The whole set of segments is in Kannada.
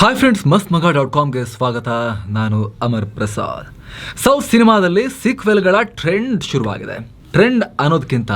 ಹಾಯ್ ಫ್ರೆಂಡ್ಸ್ ಮಸ್ತ್ ಮಗ ಡಾಟ್ ಕಾಮ್ಗೆ ಸ್ವಾಗತ. ನಾನು ಅಮರ್ ಪ್ರಸಾದ್. ಸೌತ್ ಸಿನಿಮಾದಲ್ಲಿ ಸೀಕ್ವೆಲ್ಗಳ ಟ್ರೆಂಡ್ ಶುರುವಾಗಿದೆ. ಟ್ರೆಂಡ್ ಅನ್ನೋದಕ್ಕಿಂತ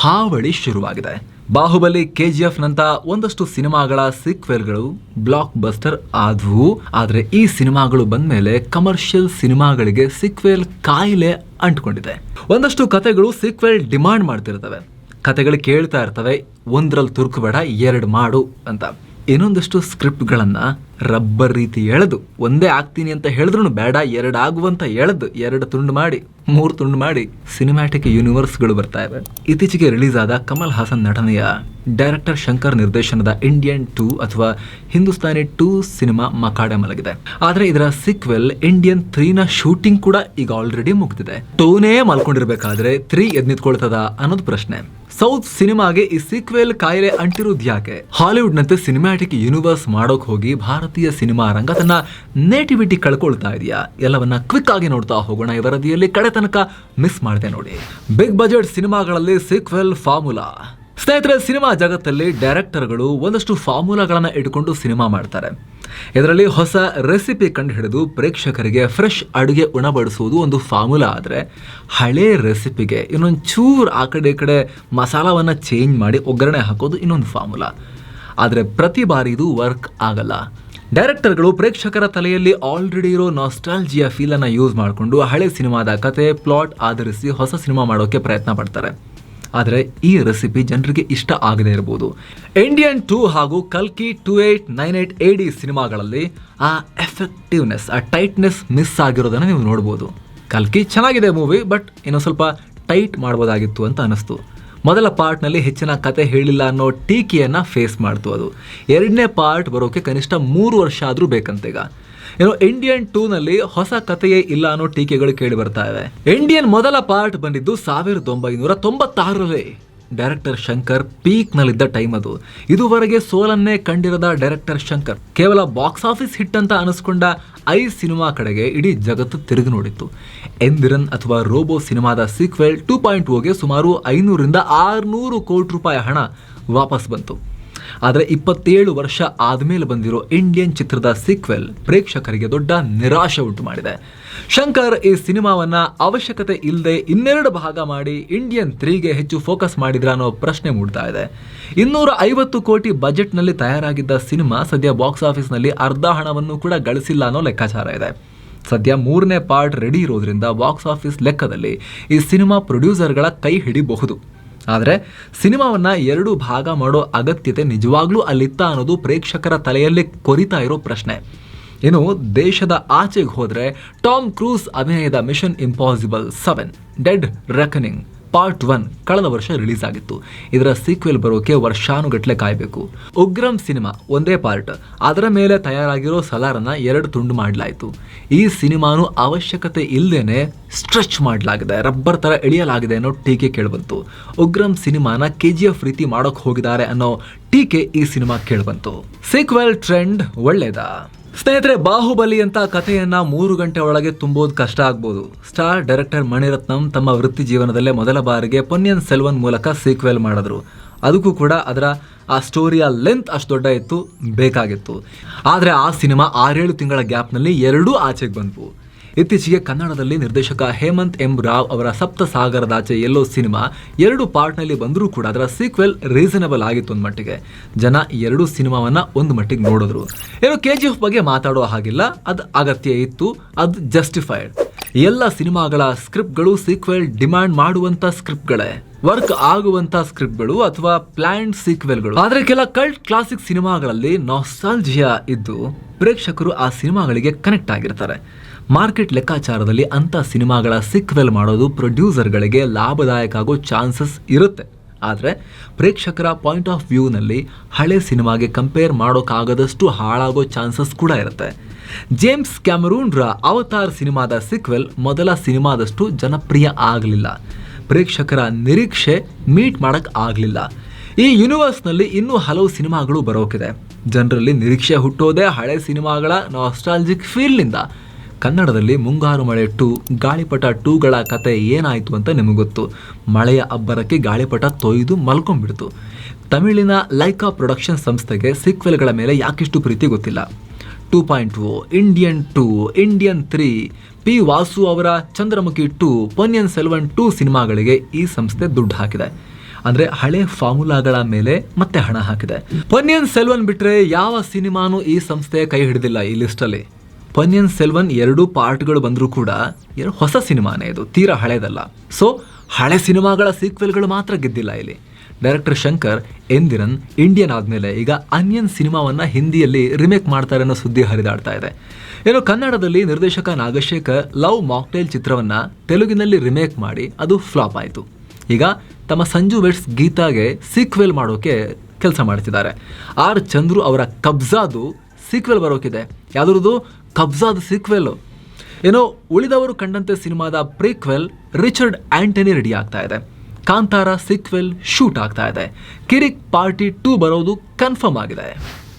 ಹಾವಳಿ ಶುರುವಾಗಿದೆ. ಬಾಹುಬಲಿ, ಕೆ ಜಿ ಎಫ್ ನಂತ ಒಂದಷ್ಟು ಸಿನಿಮಾಗಳ ಸೀಕ್ವೆಲ್ಗಳು ಬ್ಲಾಕ್ ಬಸ್ಟರ್ ಆದವು. ಆದರೆ ಈ ಸಿನಿಮಾಗಳು ಬಂದ ಮೇಲೆ ಕಮರ್ಷಿಯಲ್ ಸಿನಿಮಾಗಳಿಗೆ ಸೀಕ್ವೆಲ್ ಕಾಯಿಲೆ ಅಂಟ್ಕೊಂಡಿದೆ. ಒಂದಷ್ಟು ಕತೆಗಳು ಸೀಕ್ವೆಲ್ ಡಿಮಾಂಡ್ ಮಾಡ್ತಿರ್ತವೆ. ಕತೆಗಳು ಕೇಳ್ತಾ ಇರ್ತವೆ. ಒಂದ್ರಲ್ಲಿ ತುರ್ಕು ಬೇಡ, ಎರಡು ಮಾಡು ಅಂತ. ಇನ್ನೊಂದಷ್ಟು ಸ್ಕ್ರಿಪ್ಟ್ಗಳನ್ನು ರಬ್ಬರ್ ರೀತಿ ಎಳೆದು, ಒಂದೇ ಆಗ್ತೀನಿ ಅಂತ ಹೇಳಿದ್ರು ಬೇಡ ಎರಡು ಆಗುವಂತ ಎಳೆದು, ಎರಡು ತುಂಡು ಮಾಡಿ, ಮೂರು ತುಂಡು ಮಾಡಿ ಸಿನಿಮ್ಯಾಟಿಕ್ ಯೂನಿವರ್ಸ್ಗಳು ಬರ್ತಾ ಇವೆ. ಇತ್ತೀಚೆಗೆ ರಿಲೀಸ್ ಆದ ಕಮಲ್ ಹಾಸನ್ ನಟನೆಯ ಡೈರೆಕ್ಟರ್ ಶಂಕರ್ ನಿರ್ದೇಶನದ ಇಂಡಿಯನ್ ಟೂ ಅಥವಾ ಹಿಂದೂಸ್ತಾನಿ ಟೂ ಸಿನಿಮಾ ಮಕಾಡೆ ಮಲಗಿದೆ. ಆದರೆ ಇದರ ಸಿಕ್ವೆಲ್ ಇಂಡಿಯನ್ ತ್ರೀನ ಶೂಟಿಂಗ್ ಕೂಡ ಈಗ ಆಲ್ರೆಡಿ ಮುಗ್ದಿದೆ. ಟೂನೇ ಮಲ್ಕೊಂಡಿರ್ಬೇಕಾದ್ರೆ ತ್ರೀ ಎದ್ ನಿಂತ್ಕೊಳ್ತದ ಅನ್ನೋದು ಪ್ರಶ್ನೆ. ಸೌತ್ ಸಿನಿಮಾಗೆ ಈ ಸೀಕ್ವೆಲ್ ಕಾಯಿಲೆ ಅಂಟಿರೋದು ಯಾಕೆ? ಹಾಲಿವುಡ್ ನಂತೆ ಸಿನಿಮ್ಯಾಟಿಕ್ ಯೂನಿವರ್ಸ್ ಮಾಡೋಕ್ ಹೋಗಿ ಭಾರತೀಯ ಸಿನಿಮಾ ರಂಗ ತನ್ನ ನೇಟಿವಿಟಿ ಕಳ್ಕೊಳ್ತಾ ಇದೆಯಾ? ಎಲ್ಲವನ್ನ ಕ್ವಿಕ್ ಆಗಿ ನೋಡ್ತಾ ಹೋಗೋಣ ಈ ವರದಿಯಲ್ಲಿ. ಕಡೆ ತನಕ ಮಿಸ್ ಮಾಡಿದೆ ನೋಡಿ. ಬಿಗ್ ಬಜೆಟ್ ಸಿನಿಮಾಗಳಲ್ಲಿ ಸೀಕ್ವೆಲ್ ಫಾರ್ಮುಲಾ ಸ್ನೇಹಿತರೆ, ಸಿನಿಮಾ ಜಗತ್ತಲ್ಲಿ ಡೈರೆಕ್ಟರ್ಗಳು ಒಂದಷ್ಟು ಫಾರ್ಮುಲಾಗಳನ್ನು ಇಟ್ಕೊಂಡು ಸಿನಿಮಾ ಮಾಡ್ತಾರೆ. ಇದರಲ್ಲಿ ಹೊಸ ರೆಸಿಪಿ ಕಂಡು ಹಿಡಿದು ಪ್ರೇಕ್ಷಕರಿಗೆ ಫ್ರೆಶ್ ಅಡುಗೆ ಉಣಬಡಿಸುವುದು ಒಂದು ಫಾರ್ಮುಲಾ ಆದರೆ, ಹಳೆ ರೆಸಿಪಿಗೆ ಇನ್ನೊಂದು ಚೂರು ಆ ಕಡೆ ಈ ಕಡೆ ಮಸಾಲವನ್ನು ಚೇಂಜ್ ಮಾಡಿ ಒಗ್ಗರಣೆ ಹಾಕೋದು ಇನ್ನೊಂದು ಫಾರ್ಮುಲಾ. ಆದರೆ ಪ್ರತಿ ಬಾರಿ ಇದು ವರ್ಕ್ ಆಗಲ್ಲ. ಡೈರೆಕ್ಟರ್ಗಳು ಪ್ರೇಕ್ಷಕರ ತಲೆಯಲ್ಲಿ ಆಲ್ರೆಡಿ ಇರೋ ನಾಸ್ಟಾಲ್ಜಿಯ ಫೀಲನ್ನು ಯೂಸ್ ಮಾಡಿಕೊಂಡು ಹಳೆ ಸಿನಿಮಾದ ಕತೆ ಪ್ಲಾಟ್ ಆಧರಿಸಿ ಹೊಸ ಸಿನಿಮಾ ಮಾಡೋಕ್ಕೆ ಪ್ರಯತ್ನ ಪಡ್ತಾರೆ. ಆದರೆ ಈ ರೆಸಿಪಿ ಜನರಿಗೆ ಇಷ್ಟ ಆಗದೇ ಇರಬಹುದು ಇಂಡಿಯನ್ ಟೂ ಹಾಗೂ ಕಲ್ಕಿ two eight nine eight A D ಸಿನಿಮಾಗಳಲ್ಲಿ ಆ ಎಫೆಕ್ಟಿವ್ನೆಸ್ ಆ ಟೈಟ್ನೆಸ್ ಮಿಸ್ ಆಗಿರೋದನ್ನು ನೀವು ನೋಡ್ಬೋದು. ಕಲ್ಕಿ ಚೆನ್ನಾಗಿದೆ ಮೂವಿ ಬಟ್ ಇನ್ನೊಂದು ಸ್ವಲ್ಪ ಟೈಟ್ ಮಾಡ್ಬೋದಾಗಿತ್ತು ಅಂತ ಅನಿಸ್ತು ಮೊದಲ ಪಾರ್ಟ್ನಲ್ಲಿ ಹೆಚ್ಚಿನ ಕತೆ ಹೇಳಿಲ್ಲ ಅನ್ನೋ ಟೀಕೆಯನ್ನು ಫೇಸ್ ಮಾಡ್ತು ಅದು. ಎರಡನೇ ಪಾರ್ಟ್ ಬರೋಕೆ ಕನಿಷ್ಠ ಮೂರು ವರ್ಷ ಆದರೂ ಬೇಕಂತೀಗ ಏನು ಇಂಡಿಯನ್ ಟೂ ನಲ್ಲಿ ಹೊಸ ಕಥೆಯೇ ಇಲ್ಲ ಅನ್ನೋ ಟೀಕೆಗಳು ಕೇಳಿ ಬರ್ತಾ ಇವೆ. ಇಂಡಿಯನ್ ಮೊದಲ ಪಾರ್ಟ್ ಬಂದಿದ್ದು ಸಾವಿರದ ಒಂಬೈನೂರ ತೊಂಬತ್ತಾರರಲ್ಲಿ. ಡೈರೆಕ್ಟರ್ ಶಂಕರ್ ಪೀಕ್ ನಲ್ಲಿದ್ದ ಟೈಮ್ ಅದು. ಇದುವರೆಗೆ ಸೋಲನ್ನೇ ಕಂಡಿರದ ಡೈರೆಕ್ಟರ್ ಶಂಕರ್. ಕೇವಲ ಬಾಕ್ಸ್ ಆಫೀಸ್ ಹಿಟ್ ಅಂತ ಅನಿಸ್ಕೊಂಡ ಐ ಸಿನಿಮಾ ಕಡೆಗೆ ಇಡೀ ಜಗತ್ತು ತಿರುಗಿ ನೋಡಿತ್ತು. ಎಂದಿರನ್ ಅಥವಾ ರೋಬೋ ಸಿನಿಮಾದ ಸೀಕ್ವೆಲ್ ಟೂ ಪಾಯಿಂಟ್ ಓಗೆ ಸುಮಾರು ಐನೂರಿಂದ ಆರುನೂರು ಕೋಟಿ ರೂಪಾಯಿ ಹಣ ವಾಪಸ್ ಬಂತು. ಆದರೆ ಇಪ್ಪತ್ತೇಳು ವರ್ಷ ಆದಮೇಲೆ ಬಂದಿರೋ ಇಂಡಿಯನ್ ಚಿತ್ರದ ಸೀಕ್ವೆಲ್ ಪ್ರೇಕ್ಷಕರಿಗೆ ದೊಡ್ಡ ನಿರಾಶೆ ಉಂಟು ಮಾಡಿದೆ. ಶಂಕರ್ ಈ ಸಿನಿಮಾವನ್ನ ಅವಶ್ಯಕತೆ ಇಲ್ಲದೆ ಇನ್ನೆರಡು ಭಾಗ ಮಾಡಿ ಇಂಡಿಯನ್ ತ್ರೀಗೆ ಹೆಚ್ಚು ಫೋಕಸ್ ಮಾಡಿದ್ರ ಅನ್ನೋ ಪ್ರಶ್ನೆ ಮೂಡ್ತಾ ಇದೆ. ಇನ್ನೂರ ಐವತ್ತು ಕೋಟಿ ಬಜೆಟ್ನಲ್ಲಿ ತಯಾರಾಗಿದ್ದ ಸಿನಿಮಾ ಸದ್ಯ ಬಾಕ್ಸ್ ಆಫೀಸ್ನಲ್ಲಿ ಅರ್ಧ ಹಣವನ್ನು ಕೂಡ ಗಳಿಸಿಲ್ಲ ಅನ್ನೋ ಲೆಕ್ಕಾಚಾರ ಇದೆ. ಸದ್ಯ ಮೂರನೇ ಪಾರ್ಟ್ ರೆಡಿ ಇರೋದ್ರಿಂದ ಬಾಕ್ಸ್ ಆಫೀಸ್ ಲೆಕ್ಕದಲ್ಲಿ ಈ ಸಿನಿಮಾ ಪ್ರೊಡ್ಯೂಸರ್ಗಳ ಕೈ ಹಿಡಿಬಹುದು. ಆದರೆ ಸಿನಿಮಾವನ್ನ ಎರಡು ಭಾಗ ಮಾಡೋ ಅಗತ್ಯತೆ ನಿಜವಾಗ್ಲೂ ಅಲ್ಲಿತ್ತ ಅನ್ನೋದು ಪ್ರೇಕ್ಷಕರ ತಲೆಯಲ್ಲಿ ಕೊರಿತಾ ಇರೋ ಪ್ರಶ್ನೆ. ಇನ್ನು ದೇಶದ ಆಚೆಗೆ ಹೋದರೆ ಟಾಮ್ ಕ್ರೂಸ್ ಅಭಿನಯದ mission impossible seven dead reckoning part one ಕಳೆದ ವರ್ಷ ರಿಲೀಸ್ ಆಗಿತ್ತು. ಇದರ ಸೀಕ್ವೆಲ್ ಬರೋಕೆ ವರ್ಷಾನುಗಟ್ಲೆ ಕಾಯಬೇಕು. ಉಗ್ರಂ ಸಿನಿಮಾ, ಒಂದೇ ಪಾರ್ಟ್ ಅದರ ಮೇಲೆ ತಯಾರಾಗಿರೋ ಸಲಾರನ್ನ ಎರಡು ತುಂಡು ಮಾಡಲಾಯಿತು. ಈ ಸಿನಿಮಾನು ಅವಶ್ಯಕತೆ ಇಲ್ಲದೇನೆ ಸ್ಟ್ರೆಚ್ ಮಾಡಲಾಗಿದೆ, ರಬ್ಬರ್ ತರ ಎಳೆಯಲಾಗಿದೆ ಅನ್ನೋ ಟೀಕೆ ಕೇಳಿಬಂತು. ಉಗ್ರಂ ಸಿನಿಮಾನ ಕೆ ಜಿ ಎಫ್ ರೀತಿ ಮಾಡೋಕೆ ಹೋಗಿದ್ದಾರೆ ಅನ್ನೋ ಟೀಕೆ ಈ ಸಿನಿಮಾ ಕೇಳಿಬಂತು. ಸೀಕ್ವೆಲ್ ಟ್ರೆಂಡ್ ಒಳ್ಳೇದಾ? ಸ್ನೇಹಿತರೆ, ಬಾಹುಬಲಿ ಅಂತ ಕಥೆಯನ್ನ ಮೂರು ಗಂಟೆ ಒಳಗೆ ತುಂಬೋದು ಕಷ್ಟ ಆಗ್ಬೋದು. ಸ್ಟಾರ್ ಡೈರೆಕ್ಟರ್ ಮಣಿರತ್ನಂ ತಮ್ಮ ವೃತ್ತಿ ಜೀವನದಲ್ಲೇ ಮೊದಲ ಬಾರಿಗೆ ಪೊನ್ನಿಯನ್ ಸೆಲ್ವನ್ ಮೂಲಕ ಸೀಕ್ವೆಲ್ ಮಾಡಿದ್ರು. ಅದಕ್ಕೂ ಕೂಡ ಅದರ ಆ ಸ್ಟೋರಿಯ ಲೆಂತ್ ಅಷ್ಟು ದೊಡ್ಡ ಇತ್ತು, ಬೇಕಾಗಿತ್ತು. ಆದರೆ ಆ ಸಿನಿಮಾ ಆರೇಳು ತಿಂಗಳ ಗ್ಯಾಪ್ನಲ್ಲಿ ಎರಡೂ ಆಚೆಗೆ ಬಂತು ಇತ್ತೀಚೆಗೆ ಕನ್ನಡದಲ್ಲಿ ನಿರ್ದೇಶಕ ಹೇಮಂತ್ ಎಂ ರಾವ್ ಅವರ ಸಪ್ತ ಸಾಗರದಾಚೆ ಎಲ್ಲೋ ಸಿನಿಮಾ ಎರಡು ಪಾರ್ಟ್ನಲ್ಲಿ ಬಂದರೂ ಕೂಡ ಅದರ ಸೀಕ್ವೆಲ್ ರೀಸನಬಲ್ ಆಗಿತ್ತು ಒಂದು ಮಟ್ಟಿಗೆ. ಜನ ಎರಡು ಸಿನಿಮಾವನ್ನ ಒಂದು ಮಟ್ಟಿಗೆ ನೋಡಿದ್ರು. ಏನು ಕೆ ಜಿ ಎಫ್ ಬಗ್ಗೆ ಮಾತಾಡೋ ಹಾಗಿಲ್ಲ, ಅದು ಅಗತ್ಯ ಇತ್ತು, ಅದು ಜಸ್ಟಿಫೈಡ್ ಎಲ್ಲ ಸಿನಿಮಾಗಳ ಸ್ಕ್ರಿಪ್ಟ್ಗಳು ಸೀಕ್ವೆಲ್ ಡಿಮ್ಯಾಂಡ್ ಮಾಡುವಂತ ಸ್ಕ್ರಿಪ್ಟ್ಗಳೇ. ವರ್ಕ್ ಆಗುವಂತ ಸ್ಕ್ರಿಪ್ಟ್ಗಳು ಅಥವಾ ಪ್ಲ್ಯಾಂಡ್ ಸೀಕ್ವೆಲ್ಗಳು. ಆದ್ರೆ ಕೆಲ ಕಲ್ಟ್ ಕ್ಲಾಸಿಕ್ ಸಿನಿಮಾಗಳಲ್ಲಿ ನಾಸ್ಟಾಲ್ಜಿಯಾ ಇದ್ದು, ಪ್ರೇಕ್ಷಕರು ಆ ಸಿನಿಮಾಗಳಿಗೆ ಕನೆಕ್ಟ್ ಆಗಿರ್ತಾರೆ. ಮಾರ್ಕೆಟ್ ಲೆಕ್ಕಾಚಾರದಲ್ಲಿ ಅಂತ ಸಿನಿಮಾಗಳ ಸಿಕ್ವೆಲ್ ಮಾಡೋದು ಪ್ರೊಡ್ಯೂಸರ್ಗಳಿಗೆ ಲಾಭದಾಯಕ ಆಗೋ ಚಾನ್ಸಸ್ ಇರುತ್ತೆ. ಆದರೆ ಪ್ರೇಕ್ಷಕರ ಪಾಯಿಂಟ್ ಆಫ್ ವ್ಯೂನಲ್ಲಿ ಹಳೆ ಸಿನಿಮಾಗೆ ಕಂಪೇರ್ ಮಾಡೋಕ್ಕಾಗದಷ್ಟು ಹಾಳಾಗೋ ಚಾನ್ಸಸ್ ಕೂಡ ಇರುತ್ತೆ. ಜೇಮ್ಸ್ ಕ್ಯಾಮರೂನ್ರ ಅವತಾರ್ ಸಿನಿಮಾದ ಸಿಕ್ವೆಲ್ ಮೊದಲ ಸಿನಿಮಾದಷ್ಟು ಜನಪ್ರಿಯ ಆಗಲಿಲ್ಲ. ಪ್ರೇಕ್ಷಕರ ನಿರೀಕ್ಷೆ ಮೀಟ್ ಮಾಡೋಕ್ಕೆ ಆಗಲಿಲ್ಲ. ಈ ಯೂನಿವರ್ಸ್ನಲ್ಲಿ ಇನ್ನೂ ಹಲವು ಸಿನಿಮಾಗಳು ಬರೋಕಿದೆ. ಜನರಲ್ಲಿ ನಿರೀಕ್ಷೆ ಹುಟ್ಟೋದೇ ಹಳೆ ಸಿನಿಮಾಗಳ ನಾಸ್ಟಾಲ್ಜಿಕ್ ಫೀಲ್ನಿಂದ ಕನ್ನಡದಲ್ಲಿ ಮುಂಗಾರು ಮಳೆ ಟೂ, ಗಾಳಿಪಟ ಟೂಗಳ ಕತೆ ಏನಾಯಿತು ಅಂತ ನಿಮಗೆ ಗೊತ್ತು. ಮಳೆಯ ಅಬ್ಬರಕ್ಕೆ ಗಾಳಿಪಟ ತೊಯ್ದು ಮಲ್ಕೊಂಡ್ಬಿಡ್ತು. ತಮಿಳಿನ ಲೈಕಾ ಪ್ರೊಡಕ್ಷನ್ ಸಂಸ್ಥೆಗೆ ಸಿಕ್ವೆಲ್ಗಳ ಮೇಲೆ ಯಾಕಿಷ್ಟು ಪ್ರೀತಿ ಗೊತ್ತಿಲ್ಲ. Two point two Indian two, Indian three, P Vasu ಅವರ ಚಂದ್ರಮುಖಿ ಟೂ, ಪೊನ್ಯನ್ ಸೆಲ್ವನ್ ಟೂ ಸಿನಿಮಾಗಳಿಗೆ ಈ ಸಂಸ್ಥೆ ದುಡ್ಡು ಹಾಕಿದೆ. ಅಂದರೆ ಹಳೆ ಫಾರ್ಮುಲಾಗಳ ಮೇಲೆ ಮತ್ತೆ ಹಣ ಹಾಕಿದೆ. ಪೊನ್ಯನ್ ಸೆಲ್ವನ್ ಬಿಟ್ಟರೆ ಯಾವ ಸಿನಿಮಾನೂ ಈ ಸಂಸ್ಥೆ ಕೈ ಹಿಡಿದಿಲ್ಲ ಈ ಲಿಸ್ಟಲ್ಲಿ ಪೊನ್ಯನ್ ಸೆಲ್ವನ್ ಎರಡು ಪಾರ್ಟ್ಗಳು ಬಂದರೂ ಕೂಡ ಎರಡು ಹೊಸ ಸಿನಿಮಾನೇ ಇದು, ತೀರಾ ಹಳೇದಲ್ಲ. ಸೊ ಹಳೆ ಸಿನಿಮಾಗಳ ಸೀಕ್ವೆಲ್ಗಳು ಮಾತ್ರ ಗೆದ್ದಿಲ್ಲ ಇಲ್ಲಿ. ಡೈರೆಕ್ಟರ್ ಶಂಕರ್, ಎಂದಿರನ್ ಇಂಡಿಯನ್ ಆದಮೇಲೆ ಈಗ ಅನ್ಯನ್ ಸಿನಿಮಾವನ್ನು ಹಿಂದಿಯಲ್ಲಿ ರಿಮೇಕ್ ಮಾಡ್ತಾರೆ ಅನ್ನೋ ಸುದ್ದಿ ಹರಿದಾಡ್ತಾ ಇದೆ. ಏನು ಕನ್ನಡದಲ್ಲಿ ನಿರ್ದೇಶಕ ನಾಗಶೇಖರ್ ಲವ್ ಮಾಕ್ಟೈಲ್ ಚಿತ್ರವನ್ನು ತೆಲುಗಿನಲ್ಲಿ ರಿಮೇಕ್ ಮಾಡಿ ಅದು ಫ್ಲಾಪ್ ಆಯಿತು. ಈಗ ತಮ್ಮ ಸಂಜು ವೆಟ್ಸ್ ಗೀತಾಗೆ ಸೀಕ್ವೆಲ್ ಮಾಡೋಕೆ ಕೆಲಸ ಮಾಡ್ತಿದ್ದಾರೆ. ಆರ್ ಚಂದ್ರು ಅವರ ಕಬ್ಜಾದು ಸೀಕ್ವೆಲ್ ಬರೋಕಿದೆ. ಯಾವ್ದ್ರದ್ದು? ಕಬ್ಜಾದ ಸಿಕ್ವೆಲ್ ಏನೋ ಉಳಿದವರು ಕಂಡಂತೆ ಸಿನಿಮಾದ ಪ್ರೀಕ್ವೆಲ್ ರಿಚರ್ಡ್ ಆಂಟನಿ ರೆಡಿ ಆಗ್ತಾ ಇದೆ. ಕಾಂತಾರ ಸೀಕ್ವೆಲ್ ಶೂಟ್ ಆಗ್ತಾ ಇದೆ. ಕಿರಿಕ್ ಪಾರ್ಟಿ ಟೂ ಬರೋದು ಕನ್ಫರ್ಮ್ ಆಗಿದೆ.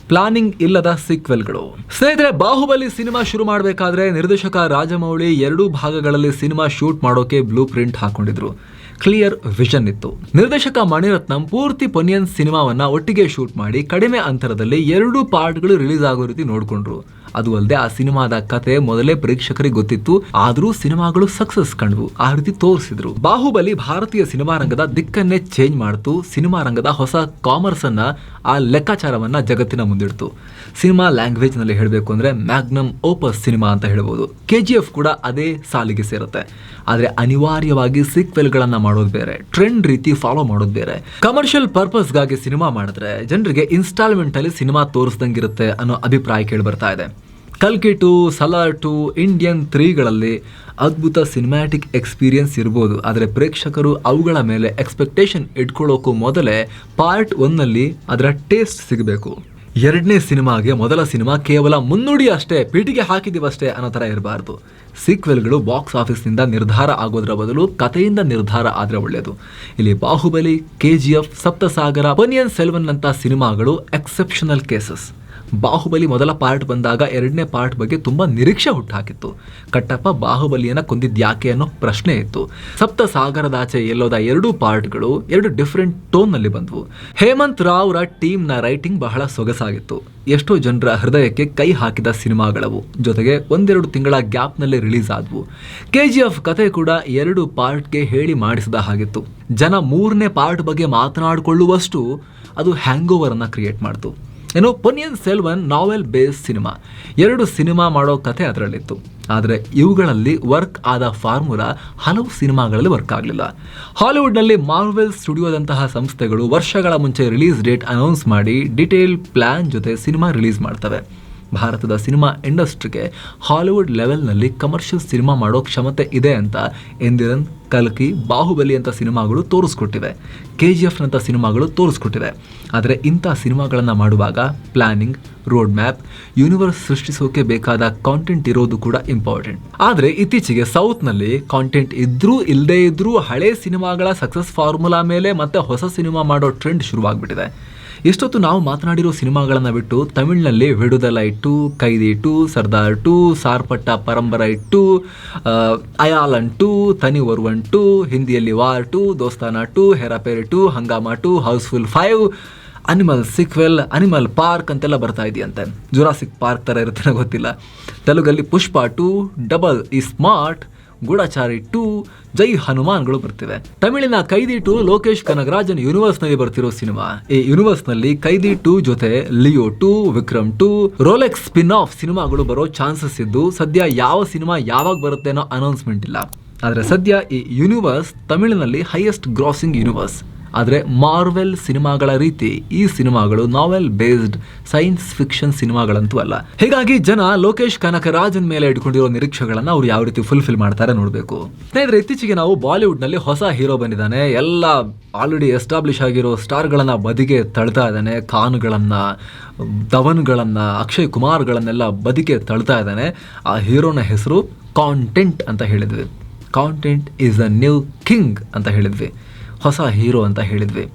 ಪ್ಲಾನಿಂಗ್ ಇಲ್ಲದ ಸೀಕ್ವೆಲ್ಗಳು ಸ್ನೇಹಿತರೆ, ಬಾಹುಬಲಿ ಸಿನಿಮಾ ಶುರು ಮಾಡಬೇಕಾದ್ರೆ ನಿರ್ದೇಶಕ ರಾಜಮೌಳಿ ಎರಡೂ ಭಾಗಗಳಲ್ಲಿ ಸಿನಿಮಾ ಶೂಟ್ ಮಾಡೋಕೆ ಬ್ಲೂ ಪ್ರಿಂಟ್ ಹಾಕೊಂಡಿದ್ರು. ಕ್ಲಿಯರ್ ವಿಷನ್ ಇತ್ತು. ನಿರ್ದೇಶಕ ಮಣಿರತ್ನಂ ಪೂರ್ತಿ ಪೊನಿಯನ್ ಸಿನಿಮಾವನ್ನ ಒಟ್ಟಿಗೆ ಶೂಟ್ ಮಾಡಿ ಕಡಿಮೆ ಅಂತರದಲ್ಲಿ ಎರಡು ಪಾರ್ಟ್ಗಳು ರಿಲೀಸ್ ಆಗೋ ರೀತಿ ನೋಡ್ಕೊಂಡ್ರು. ಅದು ಅಲ್ಲದೆ ಆ ಸಿನಿಮಾದ ಕತೆ ಮೊದಲೇ ಪ್ರೇಕ್ಷಕರಿಗೆ ಗೊತ್ತಿತ್ತು, ಆದರೂ ಸಿನಿಮಾಗಳು ಸಕ್ಸಸ್ ಕಂಡ್ವು. ಆ ರೀತಿ ತೋರಿಸಿದ್ರು. ಬಾಹುಬಲಿ ಭಾರತೀಯ ಸಿನಿಮಾ ರಂಗದ ದಿಕ್ಕನ್ನೇ ಚೇಂಜ್ ಮಾಡ್ತು. ಸಿನಿಮಾ ರಂಗದ ಹೊಸ ಕಾಮರ್ಸ್ ಅನ್ನ, ಆ ಲೆಕ್ಕಾಚಾರವನ್ನ ಜಗತ್ತಿನ ಮುಂದಿಡ್ತು. ಸಿನಿಮಾ ಲ್ಯಾಂಗ್ವೇಜ್ನಲ್ಲಿ ಹೇಳಬೇಕು ಅಂದ್ರೆ ಮ್ಯಾಗ್ನಮ್ ಓಪಸ್ ಸಿನಿಮಾ ಅಂತ ಹೇಳ್ಬೋದು. ಎಫ್ ಕೂಡ ಅದೇ ಸಾಲಿಗೆ ಸೇರುತ್ತೆ. ಆದ್ರೆ ಅನಿವಾರ್ಯವಾಗಿ ಸೀಕ್ವೆಲ್ಗಳನ್ನ ಮಾಡೋದು ಬೇರೆ ಟ್ರೆಂಡ್ ರೀತಿ ಫಾಲೋ ಮಾಡೋದು ಬೇರೆ. ಕಮರ್ಷಿಯಲ್ ಪರ್ಪಸ್ಗಾಗಿ ಸಿನಿಮಾ ಮಾಡಿದ್ರೆ, ಜನರಿಗೆ ಇನ್ಸ್ಟಾಲ್ಮೆಂಟ್ ಅಲ್ಲಿ ಸಿನಿಮಾ ತೋರಿಸ್ದಂಗಿರುತ್ತೆ ಅನ್ನೋ ಅಭಿಪ್ರಾಯ ಕೇಳಿ ಬರ್ತಾ ಇದೆ. ಕಲ್ಕಿ ಸಲಾಟು ಇಂಡಿಯನ್ ತ್ರೀಗಳಲ್ಲಿ ಅದ್ಭುತ ಸಿನಿಮ್ಯಾಟಿಕ್ ಎಕ್ಸ್ಪೀರಿಯೆನ್ಸ್ ಇರ್ಬೋದು. ಆದರೆ ಪ್ರೇಕ್ಷಕರು ಅವುಗಳ ಮೇಲೆ ಎಕ್ಸ್ಪೆಕ್ಟೇಷನ್ ಇಟ್ಕೊಳ್ಳೋಕ್ಕೂ ಮೊದಲೇ ಪಾರ್ಟ್ ಒನ್ನಲ್ಲಿ ಅದರ ಟೇಸ್ಟ್ ಸಿಗಬೇಕು. ಎರಡನೇ ಸಿನಿಮಾಗೆ ಮೊದಲ ಸಿನಿಮಾ ಕೇವಲ ಮುನ್ನುಡಿ ಅಷ್ಟೇ, ಪೀಟಿಗೆ ಹಾಕಿದ್ದೀವಷ್ಟೇ ಅನ್ನೋ ಥರ ಇರಬಾರ್ದು. ಸೀಕ್ವೆಲ್ಗಳು ಬಾಕ್ಸ್ ಆಫೀಸ್ನಿಂದ ನಿರ್ಧಾರ ಆಗೋದ್ರ ಬದಲು ಕಥೆಯಿಂದ ನಿರ್ಧಾರ ಆದರೆ ಒಳ್ಳೆಯದು ಇಲ್ಲಿ Baahubali K G F Saptasagara Ponniyin ಸೆಲ್ವನ್ನಂಥ ಸಿನಿಮಾಗಳು ಎಕ್ಸೆಪ್ಷನಲ್ ಕೇಸಸ್ ಬಾಹುಬಲಿ ಮೊದಲ ಪಾರ್ಟ್ ಬಂದಾಗ ಎರಡನೇ ಪಾರ್ಟ್ ಬಗ್ಗೆ ತುಂಬಾ ನಿರೀಕ್ಷೆ ಹುಟ್ಟಾಕಿತ್ತು ಕಟ್ಟಪ್ಪ ಬಾಹುಬಲಿಯನ್ನ ಕೊಂದಿದ್ಯಾಕೆ ಅನ್ನೋ ಪ್ರಶ್ನೆ ಇತ್ತು. ಸಪ್ತ ಸಾಗರದಾಚೆ ಎಲ್ಲೋದ ಎರಡೂ ಪಾರ್ಟ್ಗಳು ಎರಡು ಡಿಫ್ರೆಂಟ್ ಟೋನ್ನಲ್ಲಿ ಬಂದವು. ಹೇಮಂತ್ ರಾವ್ರ ಟೀಮ್ನ ರೈಟಿಂಗ್ ಬಹಳ ಸೊಗಸಾಗಿತ್ತು. ಎಷ್ಟೋ ಜನರ ಹೃದಯಕ್ಕೆ ಕೈ ಹಾಕಿದ ಸಿನಿಮಾಗಳವು. ಜೊತೆಗೆ ಒಂದೆರಡು ತಿಂಗಳ ಗ್ಯಾಪ್ನಲ್ಲಿ ರಿಲೀಸ್ ಆದವು. ಕೆ ಜಿ ಎಫ್ ಕತೆ ಕೂಡ ಎರಡು ಪಾರ್ಟ್ಗೆ ಹೇಳಿ ಮಾಡಿಸಿದ ಹಾಗಿತ್ತು. ಜನ ಮೂರನೇ ಪಾರ್ಟ್ ಬಗ್ಗೆ ಮಾತನಾಡಿಕೊಳ್ಳುವಷ್ಟು ಅದು ಹ್ಯಾಂಗ್ ಓವರ್ ಅನ್ನ ಕ್ರಿಯೇಟ್ ಮಾಡ್ತು. ಏನು Ponniyin Selvan novel base cinema ಎರಡು ಸಿನಿಮಾ ಮಾಡೋ ಕಥೆ ಅದರಲ್ಲಿತ್ತು. ಆದರೆ ಇವುಗಳಲ್ಲಿ ವರ್ಕ್ ಆದ ಫಾರ್ಮುಲಾ ಹಲವು ಸಿನಿಮಾಗಳಲ್ಲಿ ವರ್ಕ್ ಆಗಲಿಲ್ಲ. ಹಾಲಿವುಡ್ನಲ್ಲಿ ಮಾರ್ವೆಲ್ ಸ್ಟುಡಿಯೋದಂತಹ ಸಂಸ್ಥೆಗಳು ವರ್ಷಗಳ ಮುಂಚೆ ರಿಲೀಸ್ ಡೇಟ್ ಅನೌನ್ಸ್ ಮಾಡಿ ಡಿಟೇಲ್ ಪ್ಲ್ಯಾನ್ ಜೊತೆ ಸಿನಿಮಾ ರಿಲೀಸ್ ಮಾಡ್ತವೆ. ಭಾರತದ ಸಿನಿಮಾ ಇಂಡಸ್ಟ್ರಿಗೆ ಹಾಲಿವುಡ್ ಲೆವೆಲ್ನಲ್ಲಿ ಕಮರ್ಷಿಯಲ್ ಸಿನಿಮಾ ಮಾಡೋ ಕ್ಷಮತೆ ಇದೆ ಅಂತ ಎಂದಿರನ್ ಕಲ್ಕಿ ಬಾಹುಬಲಿ ಅಂತ ಸಿನಿಮಾಗಳು ತೋರಿಸ್ಕೊಟ್ಟಿವೆ. ಕೆ ಜಿ ಎಫ್ನಂಥ ಸಿನಿಮಾಗಳು ತೋರಿಸ್ಕೊಟ್ಟಿವೆ. ಆದರೆ ಇಂಥ ಸಿನಿಮಾಗಳನ್ನು ಮಾಡುವಾಗ ಪ್ಲಾನಿಂಗ್ ರೋಡ್ ಮ್ಯಾಪ್ ಯೂನಿವರ್ಸ್ ಸೃಷ್ಟಿಸೋಕೆ ಬೇಕಾದ ಕಾಂಟೆಂಟ್ ಇರೋದು ಕೂಡ ಇಂಪಾರ್ಟೆಂಟ್ ಆದರೆ ಇತ್ತೀಚೆಗೆ ಸೌತ್ನಲ್ಲಿ ಕಾಂಟೆಂಟ್ ಇದ್ರೂ ಇಲ್ಲದೇ ಇದ್ರೂ ಹಳೆ ಸಿನಿಮಾಗಳ ಸಕ್ಸಸ್ ಫಾರ್ಮುಲಾ ಮೇಲೆ ಮತ್ತೆ ಹೊಸ ಸಿನಿಮಾ ಮಾಡೋ ಟ್ರೆಂಡ್ ಶುರುವಾಗ್ಬಿಟ್ಟಿದೆ. ಇಷ್ಟೊತ್ತು ನಾವು ಮಾತನಾಡಿರೋ ಸಿನಿಮಾಗಳನ್ನು ಬಿಟ್ಟು ತಮಿಳಿನಲ್ಲಿ Viduthalai two Kaithi two Sardar two Sarpatta Parambarai ಇಟ್ಟು ಅಯಾಲನ್ ಟು ತನಿ ಒರ್ವನ್ ಟು ಹಿಂದಿಯಲ್ಲಿ war two Dostana two Hera Pheri two Hungama two housefull five, animal sequel, animal park ಅಂತೆಲ್ಲ ಬರ್ತಾ ಇದೆಯಂತೆ. ಜುರಾಸಿಕ್ ಪಾರ್ಕ್ ಥರ ಇರುತ್ತೆ ಗೊತ್ತಿಲ್ಲ. ತೆಲುಗಲ್ಲಿ Pushpa two, double i smart Goodachari two, Jai ಹನುಮಾನ್ಗಳು ಬರ್ತಿವೆ. ತಮಿಳಿನ ಕೈದಿ ಟು, ಲೋಕೇಶ್ ಕನಗರಾಜನ್ ಯೂನಿವರ್ಸ್ನಲ್ಲಿ ಬರ್ತಿರೋ ಸಿನಿಮಾ. ಈ ಯೂನಿವರ್ಸ್ನಲ್ಲಿ ಕೈದಿ ಟೂ ಜೊತೆ Leo two, Vikram two, Rolex spin off ಸಿನಿಮಾಗಳು ಬರೋ ಚಾನ್ಸಸ್ ಇದ್ದು ಸದ್ಯ ಯಾವ ಸಿನಿಮಾ ಯಾವಾಗ ಬರುತ್ತೆ ಅನ್ನೋ ಅನೌನ್ಸ್ಮೆಂಟ್ ಇಲ್ಲ. ಆದರೆ ಸದ್ಯ ಈ ಯೂನಿವರ್ಸ್ ತಮಿಳಿನಲ್ಲಿ ಹೈಯೆಸ್ಟ್ ಗ್ರಾಸಿಂಗ್ ಯೂನಿವರ್ಸ್ ಆದರೆ ಮಾರ್ವೆಲ್ ಸಿನಿಮಾಗಳ ರೀತಿ ಈ ಸಿನಿಮಾಗಳು ನಾವೆಲ್ ಬೇಸ್ಡ್ ಸೈನ್ಸ್ ಫಿಕ್ಷನ್ ಸಿನಿಮಾಗಳಂತೂ ಅಲ್ಲ. ಹೀಗಾಗಿ ಜನ ಲೋಕೇಶ್ ಕನಕರಾಜನ್ ಮೇಲೆ ಇಟ್ಕೊಂಡಿರೋ ನಿರೀಕ್ಷೆಗಳನ್ನು ಅವ್ರು ಯಾವ ರೀತಿ ಫುಲ್ಫಿಲ್ ಮಾಡ್ತಾರೆ ನೋಡಬೇಕು. ಸ್ನೇಹಿತರೆ, ಇತ್ತೀಚೆಗೆ ನಾವು ಬಾಲಿವುಡ್ನಲ್ಲಿ ಹೊಸ ಹೀರೋ ಬಂದಿದ್ದಾನೆ. ಎಲ್ಲ ಆಲ್ರೆಡಿ ಎಸ್ಟಾಬ್ಲಿಷ್ ಆಗಿರೋ ಸ್ಟಾರ್ಗಳನ್ನು ಬದಿಗೆ ತಳ್ತಾ ಇದ್ದಾನೆ. ಖಾನ್ಗಳನ್ನು, ಧವನ್ಗಳನ್ನು, ಅಕ್ಷಯ್ ಕುಮಾರ್ಗಳನ್ನೆಲ್ಲ ಬದಿಗೆ ತಳ್ತಾ ಇದ್ದಾನೆ. ಆ ಹೀರೋನ ಹೆಸರು ಕಾಂಟೆಂಟ್ ಅಂತ ಹೇಳಿದ್ವಿ. Content is a new king ಅಂತ ಹೇಳಿದ್ವಿ. ಹೊಸ ಹೀರೋ ಅಂತ ಹೇಳಿದ್ವಿ.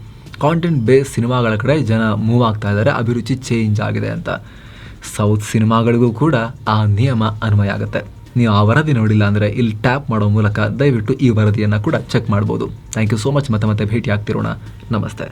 ಕಾಂಟೆಂಟ್ ಬೇಸ್ ಸಿನಿಮಾಗಳ ಕಡೆ ಜನ ಮೂವ್ ಆಗ್ತಾ ಇದ್ದಾರೆ, ಅಭಿರುಚಿ ಚೇಂಜ್ ಆಗಿದೆ ಅಂತ. ಸೌತ್ ಸಿನಿಮಾಗಳಿಗೂ ಕೂಡ ಆ ನಿಯಮ ಅನ್ವಯ ಆಗುತ್ತೆ. ನೀವು ಆ ವರದಿ ನೋಡಿಲ್ಲ ಅಂದರೆ ಇಲ್ಲಿ ಟ್ಯಾಪ್ ಮಾಡೋ ಮೂಲಕ ದಯವಿಟ್ಟು ಈ ವರದಿಯನ್ನು ಕೂಡ ಚೆಕ್ ಮಾಡ್ಬೋದು. ಥ್ಯಾಂಕ್ ಯು ಸೋ ಮಚ್ ಮತ್ತೆ ಮತ್ತೆ ಭೇಟಿ ಆಗ್ತಿರೋಣ ನಮಸ್ತೆ.